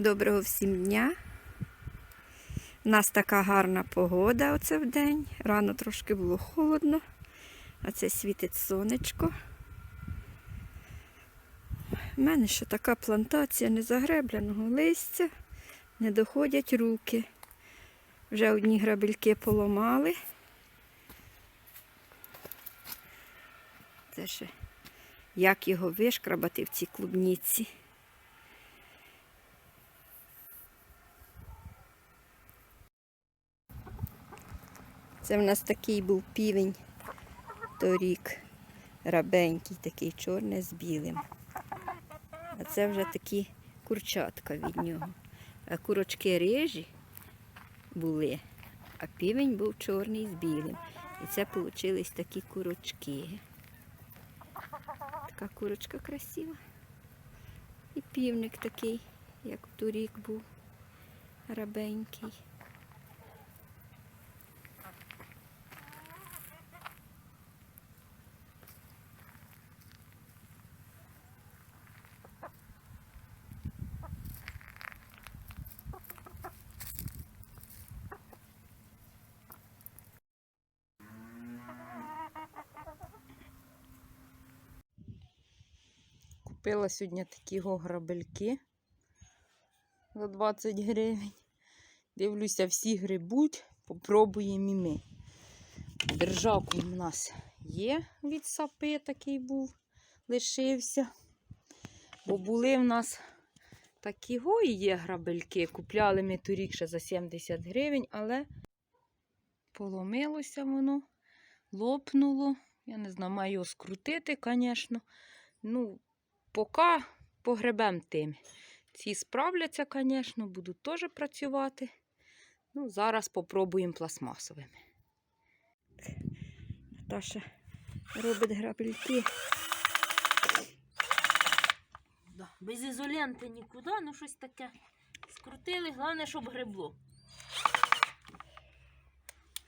Доброго всім дня. У нас така гарна погода оце в день. Рано трошки було холодно, а це світить сонечко. У мене ще така плантація незагребленого листя, не доходять руки. Вже одні грабельки поламали. Це ще як його вишкрабати в цій клубніці. Це в нас такий був півень торік. Рабенький, такий чорний з білим. А це вже такі курчатка від нього. А курочки рижі були, а півень був чорний з білим. І це вийшли такі курочки. Така курочка красива. І півник такий, як торік був, рабенький. Купила сьогодні такі грабельки за 20 гривень. Дивлюся, всі грибуть, попробуємо і ми. Держак у нас є від сапи, такий був, лишився. Бо були в нас такі го і є грабельки. Купляли ми торік ще за 70 гривень, але поломилося воно, лопнуло. Я не знаю, маю скрутити, звісно. Ну, поки погребем тим. Ці справляться, звісно, будуть теж працювати. Ну, зараз спробуємо пластмасовими. Наташа робить грабельки. Без ізоленти нікуди, ну щось таке. Скрутили, головне, щоб гребло.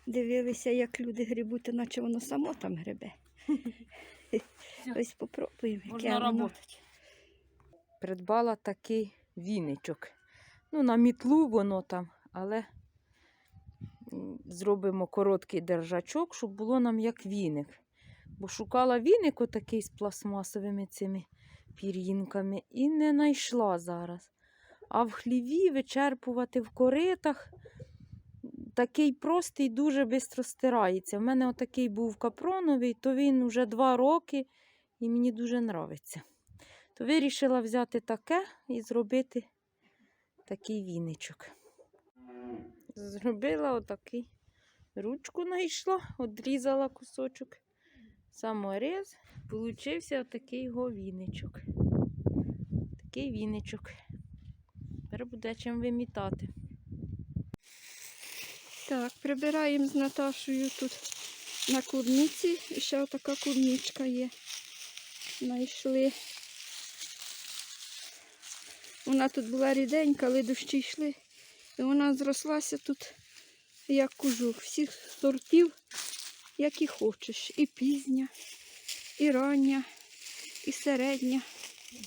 Дивилися, як люди грибуть, наче воно само там гребе. Ось попробуємо. яке Можна воно. Придбала такий віничок. Ну, на мітлу воно там, але зробимо короткий держачок, щоб було нам як віник. Бо шукала віник отакий з пластмасовими цими пір'їнками і не знайшла зараз. А в хліві вичерпувати в коритах такий простий, дуже швидко стирається. У мене отакий був капроновий, то він вже два роки і мені дуже подобається. То вирішила взяти таке і зробити такий віничок. Зробила отакий. Ручку знайшла, одрізала кусочок, саморез. Получився отакий його віничок. Такий віничок. Тепер буде чим вимітати. Так, прибираємо з Наташою тут на клубниці. І ще отака клубничка є. Знайшли. Вона тут була ріденька, але дощі йшли. І вона зрослася тут як кожух. Всіх сортів, як і хочеш. І пізня, і рання, і середня.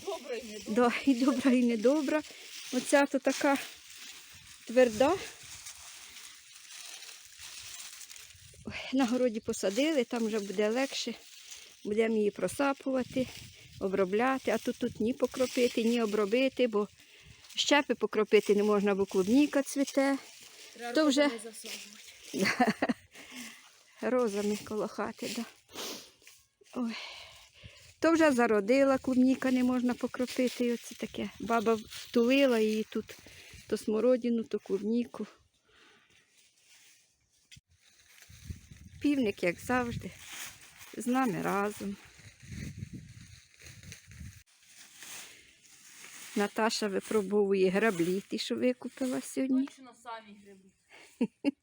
Добре, не добре. Да, і добра, і недобра. Оця то така тверда. Ой, На городі посадили, там вже буде легше. Будемо її просапувати, обробляти, а тут тут ні покропити, ні обробити, бо щепи покропити не можна, бо клубніка цвіте. Треба То вже- Розами коло хати, да. Ой. То вже зародила, клубніка не можна покропити. І оце таке. Баба втулила її тут то смородину, то клубніку. Півник, як завжди, з нами разом. Наташа випробовує граблі, ті, що викупила сьогодні. Точно самі гриби.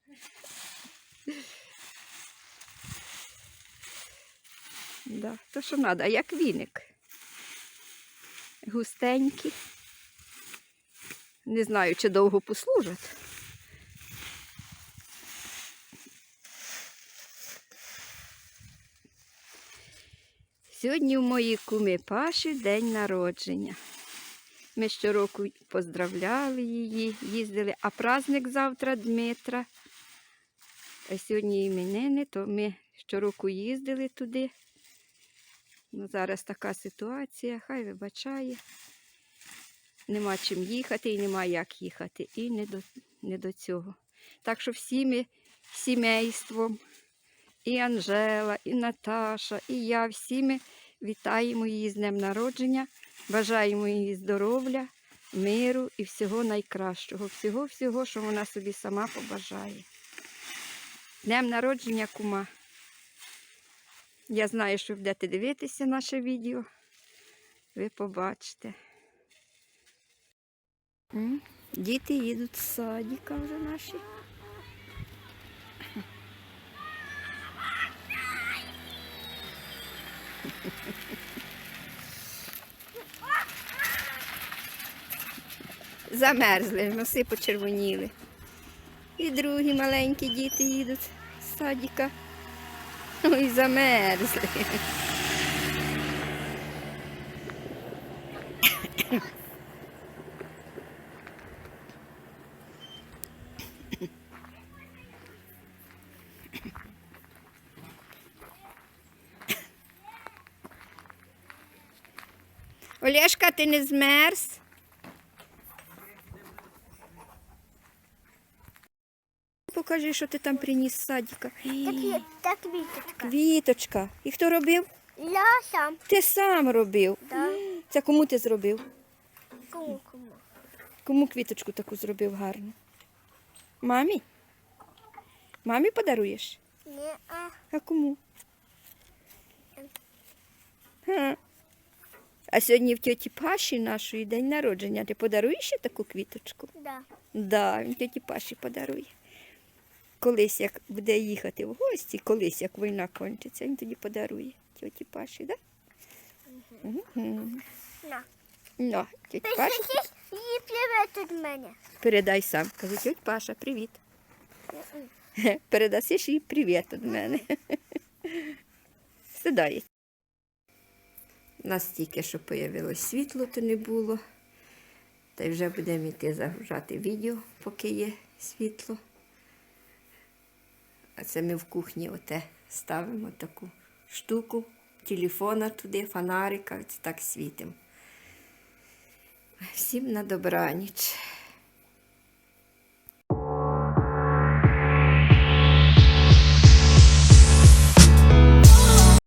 Да, то що треба, як віник. Густенькі. Не знаю, чи довго послужать. Сьогодні у моїй куми Паші день народження. Ми щороку поздравляли її, їздили. А праздник завтра Дмитра. А сьогодні іменини, то ми щороку їздили туди. Ну, зараз така ситуація, хай вибачає. Нема чим їхати і нема як їхати. І не до, не до цього. Так що всі ми сімейством, і Анжела, і Наташа, і я, всі ми вітаємо її з днем народження, бажаємо їй здоров'я, миру і всього найкращого. Всього-всього, що вона собі сама побажає. Днем народження кума. Я знаю, що будете дивитися наше відео. Ви побачите. Діти їдуть з садика вже наші. Замерзли, носи почервоніли. І другі маленькі діти їдуть з садіка. Ой, замерзли. Олешка, ти не змерз? Покажи, що ти там приніс з садика. Так, так віточка. Квіточка. І хто робив? Я сам. Ти сам робив. Да. Це кому ти зробив? Кому кому? Кому квіточку таку зробив гарну? Мамі? Мамі подаруєш? Не, а кому? А, а сьогодні в тьоті Паші нашої день народження. Ти подаруєш ще таку квіточку? да. Да, він тьоті Паші подарує. Колись, як буде їхати в гості, колись, як війна кончиться, він тоді подарує тьоті Паші, так? Да? Угу. На. Ну, тьоть Паша, її привет від мене. передай сам. Каже, тьоть Паша, привіт. Передасиш їй привіт від мене. Сідає. У нас тільки що появилось світло, то не було. Та й вже будемо йти загружати відео, поки є світло. А це ми в кухні оте ставимо таку штуку, телефона туди, фонарика, так світимо. Всім на добраніч.